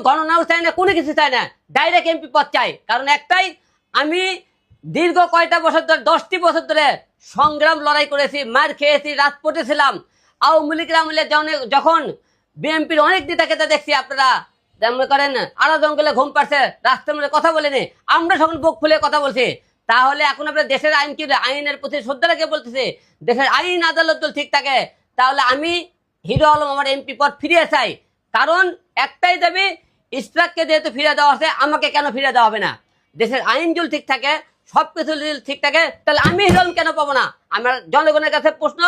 গণনাও চাই না কোনো কিছু চাই না ডাইরেক্ট এমপি পদ চাই কারণ একটাই, আমি দীর্ঘ কয়টা বছর ধরে, দশটি বছর ধরে সংগ্রাম লড়াই করেছি, মার খেয়েছি, রাজপথে ছিলাম। আওয়ামী লীগের আমলে যখন- বিএনপির অনেক নেতাকে দেখছি, আপনারা যেমন করেন, আরও জঙ্গলে ঘুম পাচ্ছে রাস্তার মধ্যে কথা বলেনি, আমরা যখন বুক খুলে কথা বলছি। তাহলে এখন আপনার দেশের আইন কি, আইনের প্রতি শ্রদ্ধা রেখে বলতেছে, দেশের আইন আদালত ঠিক থাকে, তাহলে আমি হিরো আলম আমার এমপি পদ ফিরিয়ে চাই। কারণ একটাই দাবি ইসরাককে যেহেতু ফিরে দেওয়া আছে আমাকে কেন ফিরে দেওয়া হবে না? দেশের আইন যদি ঠিক থাকে সব কিছু যদি ঠিক থাকে তাহলে আমি হিরো আলম কেন পাবো না? আমার জনগণের কাছে প্রশ্ন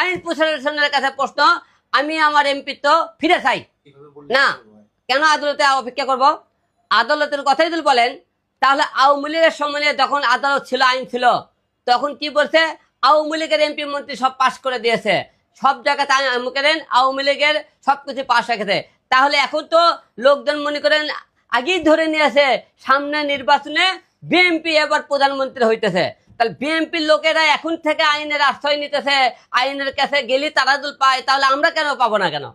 আইন প্রশাসনের কাছে প্রশ্ন আমি আমার এমপি তো ফিরে চাই। না কেন আদালতে অপেক্ষা করব? আদালতের কথাই যদি বলেন তাহলে আওয়ামী লীগের সময় যখন আদালত ছিল আইন ছিল তখন কি বলছে? আওয়ামী লীগের এমপি মন্ত্রী সব পাশ করে দিয়েছে। সব জায়গাতে আওয়ামী লীগের সব কিছু পাশ রেখেছে তাহলে এখন তো লোকজন মনে করেন আগেই ধরে নিয়েছে সামনে নির্বাচনে বিএনপি এবার প্রধানমন্ত্রী হইতেছে। তাহলে বিএনপির লোকেরা এখন থেকে আইনের আশ্রয় নিতেছে, আইনের কাছে গেলে তারা যদি পায়, তাহলে আমরা কেন পাবো না কেন?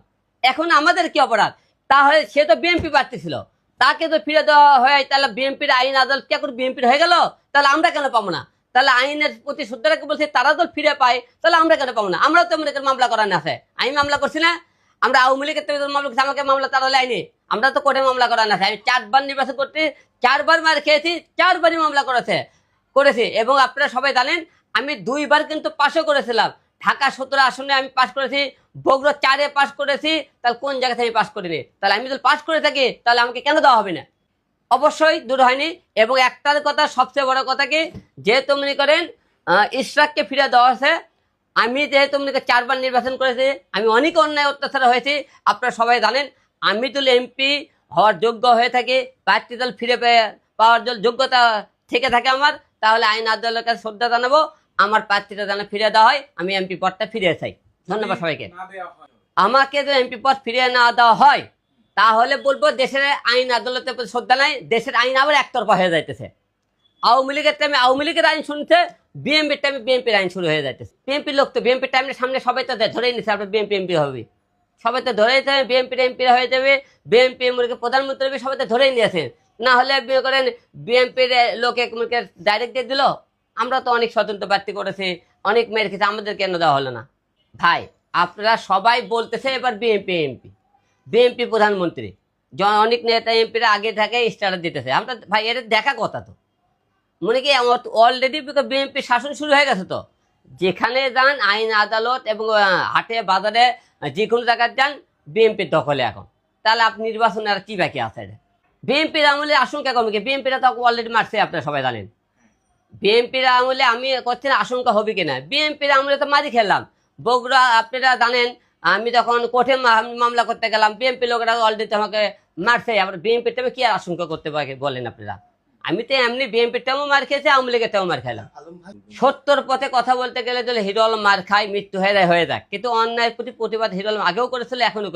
এখন আমাদের কি অপরাধ? তাহলে সে তো বিএনপি প্রার্থী ছিল তাকে তো ফিরে দেওয়া হয়, তাহলে বিএনপির আইন আদালত কে করে বিএনপির হয়ে গেল? তাহলে আমরা কেন পাবো না? তাহলে আইনের প্রতি শুদ্ধরাকে বলছে তারা তো ফিরে পায়, তাহলে আমরা কেন পাবো না? আমরা তো মনে করি মামলা করার আছে আমি মামলা করছি না। আমরা আওয়ামী লীগের থেকে মামলা আমাকে মামলা তারা লাইনি আমরা তো কোর্টে মামলা করার আছে আমি চারবার নির্বাচন করতে চারবার মার খেয়েছি চারবারই মামলা করেছে। করেছি। এবং আপনারা সবাই জানেন আমি দুইবার কিন্তু পাশও করেছিলাম। ঢাকা সতেরো আসনে আমি পাশ করেছি বগুড়া চারে পাশ করেছি তাহলে কোন জায়গা থেকে আমি পাশ করিনি? তাহলে আমি যদি পাশ করে থাকি তাহলে আমাকে কেন দেওয়া হবে না? অবশ্যই দূর হয়নি। এবং একটার কথা সবচেয়ে বড় কথা কি যেহেতু মনে করেন আহ, ইশরাককে ফিরে দেওয়া আছে আমি যেহেতু করেন চারবার নির্বাচন করেছি আমি অনেক অন্যায় অত্যাচার হয়েছি আপনারা সবাই জানেন আমি যদি এমপি হওয়ার যোগ্য হয়ে থাকি প্রার্থী দল ফিরে পাওয়ার যোগ্যতা থেকে থাকে আমার তাহলে আইন আদালতের কাছে শ্রদ্ধা জানাব আমার প্রার্থীটা যেন ফিরে দেওয়া হয় আমি এমপি পদটা ফিরে চাই। ধন্যবাদ সবাইকে। আমাকে যদি এমপি পদ ফিরিয়ে না দেওয়া হয় তাহলে বলব দেশের আইন আদালতের প্রতি শ্রদ্ধা নাই দেশের আইন আবার একতরফা হয়ে যাইতেছে। আওয়ামী লীগের টাইমে আওয়ামী লীগের আইন শুনছে বিএনপির টাইমে বিএনপির আইন শুরু হয়ে যাইতেছে বিএনপির লোক তো বিএনপির টাইমের সামনে সবাই তো ধরেই নিচ্ছে আপনার বিএনপি এমপি হবে সবাই তো ধরেই যাবে বিএনপির এমপি হয়ে যাবে বিএনপি মনে প্রধানমন্ত্রী হবে সবাই তো ধরেই নিয়েছেন না হলে মনে করেন বিএনপির লোকে ডাইরেক্ট দিয়ে দিল আমরা তো অনেক স্বতন্ত্র প্রার্থী করেছি অনেক মেয়ের খেতে আমাদের কেন দেওয়া হলো না ভাই আপনারা সবাই বলতেছে এবার বিএনপি এমপি বিএনপি প্রধানমন্ত্রী অনেক নেতা এমপিরা আগে থেকে স্টার্ট দিতেছে আমরা ভাই এটা দেখা কথা তো মনে কি অলরেডি বিএনপি শাসন শুরু হয়ে গেছে তো? যেখানে যান, আইন, আদালত এবং হাটে, বাজারে যে কোনো জায়গায় যান বিএনপির দখলে এখন। তাহলে আপনি নির্বাচনে আর কি বাকি আছে বিএনপির আমলে আশঙ্কা কমে কি? বিএনপিরা তো অলরেডি মারছে, আপনারা সবাই জানেন। বিএনপির আমলে আমি করছি না, আশঙ্কা হবে কিনা বিএনপির আমলে তো মারি খেললাম বগুড়া, আপনারা জানেন, আমি যখন কোর্টে মামলা করতে গেলাম বিএনপি লোকেরা অলরেডি আমাকে মারছে, আবার বিএনপির টাইমে কি আর আশঙ্কা করতে পারে বলেন আপনারা? আমি তো এমনি বিএনপির টাও মার খেয়েছি, আওয়ামী লীগের টাও মার খেলাম। সত্তর পথে কথা বলতে গেলে যদি হিরো আলম মার খায়, মৃত্যু হয়ে যায়, হয়ে যাক। কিন্তু অন্যায়ের প্রতি প্রতিবাদ হিরো আলম আগেও করেছিল এখনও